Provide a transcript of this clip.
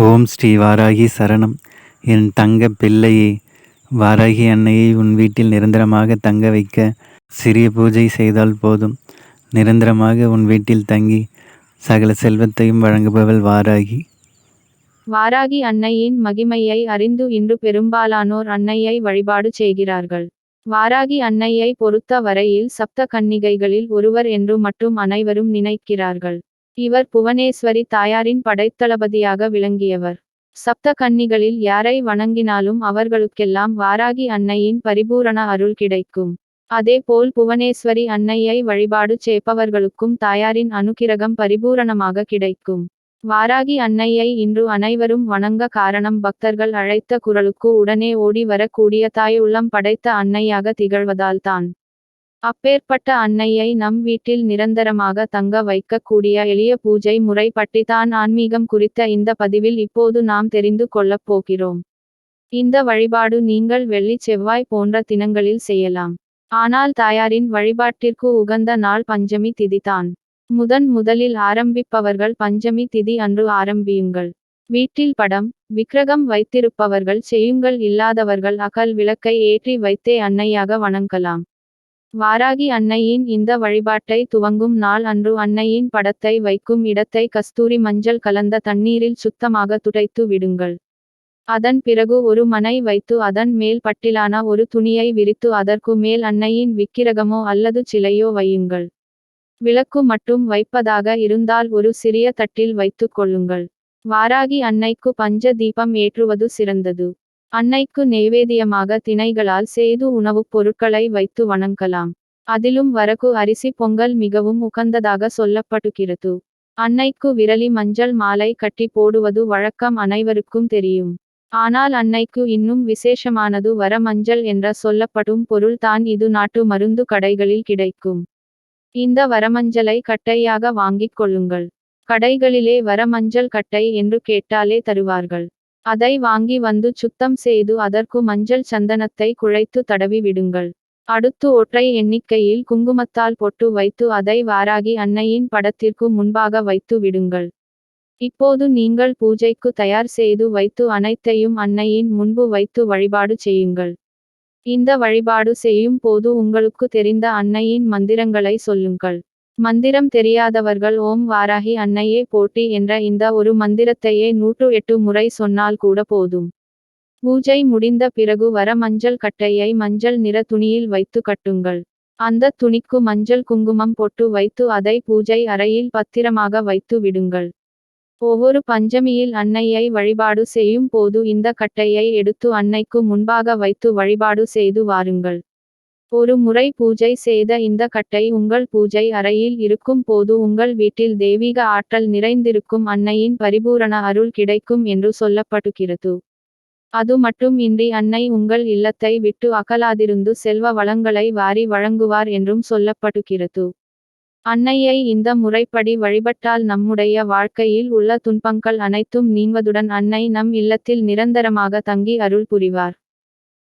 ஓம் ஸ்ரீ வாராகி சரணம். என் தங்க பிள்ளையே வாராகி அன்னையை உன் வீட்டில் நிரந்தரமாக தங்க வைக்க சிறிய பூஜை செய்தால் போதும். நிரந்தரமாக உன் வீட்டில் தங்கி சகல செல்வத்தையும் வழங்குபவள் வாராகி. வாராகி அன்னையின் மகிமையை அறிந்து இன்று பெரும்பாலானோர் அன்னையை வழிபாடு செய்கிறார்கள். வாராகி அன்னையை பொறுத்த வரையில் சப்த கன்னிகைகளில் ஒருவர் என்று மட்டும் அனைவரும் நினைக்கிறார்கள். இவர் புவனேஸ்வரி தாயாரின் படைத்தளபதியாக விளங்கியவர். சப்த கன்னிகளில் யாரை வணங்கினாலும் அவர்களுக்கெல்லாம் வாராகி அன்னையின் பரிபூரண அருள் கிடைக்கும். அதேபோல் புவனேஸ்வரி அன்னையை வழிபாடு செய்பவர்களுக்கும் தாயாரின் அனுக்கிரகம் பரிபூரணமாக கிடைக்கும். வாராகி அன்னையை இன்று அனைவரும் வணங்க காரணம் பக்தர்கள் அழைத்த குரலுக்கு உடனே ஓடி வரக்கூடிய தாய் உள்ளம் படைத்த அன்னையாக திகழ்வதால்தான். அப்பேற்பட்ட அன்னையை நம் வீட்டில் நிரந்தரமாக தங்க வைக்கக்கூடிய எளிய பூஜை முறை பற்றித்தான் ஆன்மீகம் குறித்த இந்த பதிவில் இப்போது நாம் தெரிந்து கொள்ளப் போகிறோம். இந்த வழிபாடு நீங்கள் வெள்ளி செவ்வாய் போன்ற தினங்களில் செய்யலாம். ஆனால் தாயாரின் வழிபாட்டிற்கு உகந்த நாள் பஞ்சமி திதிதான் முதன் முதலில் ஆரம்பிப்பவர்கள் பஞ்சமி திதி அன்று ஆரம்பியுங்கள். வீட்டில் படம் விக்கிரகம் வைத்திருப்பவர்கள் செய்யுங்கள் இல்லாதவர்கள் அகல் விளக்கை ஏற்றி வைத்தே அன்னையாக வணங்கலாம். வாராகி அன்னையின் இந்த வழிபாட்டை துவங்கும் நாள் அன்று அன்னையின் படத்தை வைக்கும் இடத்தை கஸ்தூரி மஞ்சள் கலந்த தண்ணீரில் சுத்தமாக துடைத்து விடுங்கள். அதன் பிறகு ஒரு மனை வைத்து அதன் மேல் பட்டிலான ஒரு துணியை விரித்து அதற்கு மேல் அன்னையின் விக்கிரகமோ அல்லது சிலையோ வையுங்கள். விளக்கு மட்டும் வைப்பதாக இருந்தால் ஒரு சிறிய தட்டில் வைத்துக் கொள்ளுங்கள். வாராகி அன்னைக்கு பஞ்ச தீபம் ஏற்றுவது சிறந்தது. அன்னைக்கு நெய்வேதியமாக திணைகளால் செய்து உணவுப் பொருட்களை வைத்து வணங்கலாம். அதிலும் வரகு அரிசி பொங்கல் மிகவும் உகந்ததாக சொல்லப்படுகிறது அன்னைக்கு விரலி மஞ்சள் மாலை கட்டி போடுவது வழக்கம் அனைவருக்கும் தெரியும். ஆனால் அன்னைக்கு இன்னும் விசேஷமானது வர மஞ்சள் என்ற சொல்லப்படும் பொருள் தான் இது நாட்டு மருந்து கடைகளில் கிடைக்கும். இந்த வரமஞ்சளை கட்டையாக வாங்கிக் கொள்ளுங்கள். கடைகளிலே வரமஞ்சள் கட்டை என்று கேட்டாலே தருவார்கள். அதை வாங்கி வந்து சுத்தம் செய்து அதற்கு மஞ்சள் சந்தனத்தை குழைத்து தடவி விடுங்கள். அடுத்து ஒற்றை எண்ணிக்கையில் குங்குமத்தால் பொட்டு வைத்து அதை வாராகி அன்னையின் படத்திற்கு முன்பாக வைத்து விடுங்கள். இப்போது நீங்கள் பூஜைக்கு தயார் செய்து வைத்து அனைத்தையும் அன்னையின் முன்பு வைத்து வழிபாடு செய்யுங்கள். இந்த வழிபாடு செய்யும் போது உங்களுக்கு தெரிந்த அன்னையின் மந்திரங்களை சொல்லுங்கள். மந்திரம் தெரியாதவர்கள் ஓம் வாராகி அன்னையே போட்டி என்ற இந்த ஒரு மந்திரத்தையே நூற்று எட்டு முறை சொன்னால் கூட போதும். பூஜை முடிந்த பிறகு வர மஞ்சள் கட்டையை மஞ்சள் நிற துணியில் வைத்து கட்டுங்கள். அந்த துணிக்கு மஞ்சள் குங்குமம் பொட்டு வைத்து அதை பூஜை அறையில் பத்திரமாக வைத்து விடுங்கள். ஒவ்வொரு பஞ்சமியில் அன்னையை வழிபாடு செய்யும் போது இந்த கட்டையை எடுத்து அன்னைக்கு முன்பாக வைத்து வழிபாடு செய்து வாருங்கள். ஒரு முறை பூஜை செய்த இந்த கட்டை உங்கள் பூஜை அறையில் இருக்கும் போது உங்கள் வீட்டில் தெய்வீக ஆற்றல் நிறைந்திருக்கும் அன்னையின் பரிபூரண அருள் கிடைக்கும் என்று சொல்லப்படுகிறது அது மட்டும் இன்றி அன்னை உங்கள் இல்லத்தை விட்டு அகலாதிருந்து செல்வ வளங்களை வாரி வழங்குவார் என்றும் சொல்லப்படுகிறது அன்னையை இந்த முறைப்படி வழிபட்டால் நம்முடைய வாழ்க்கையில் உள்ள துன்பங்கள் அனைத்தும் நீங்குவதுடன் அன்னை நம் இல்லத்தில் நிரந்தரமாக தங்கி அருள் புரிவார்.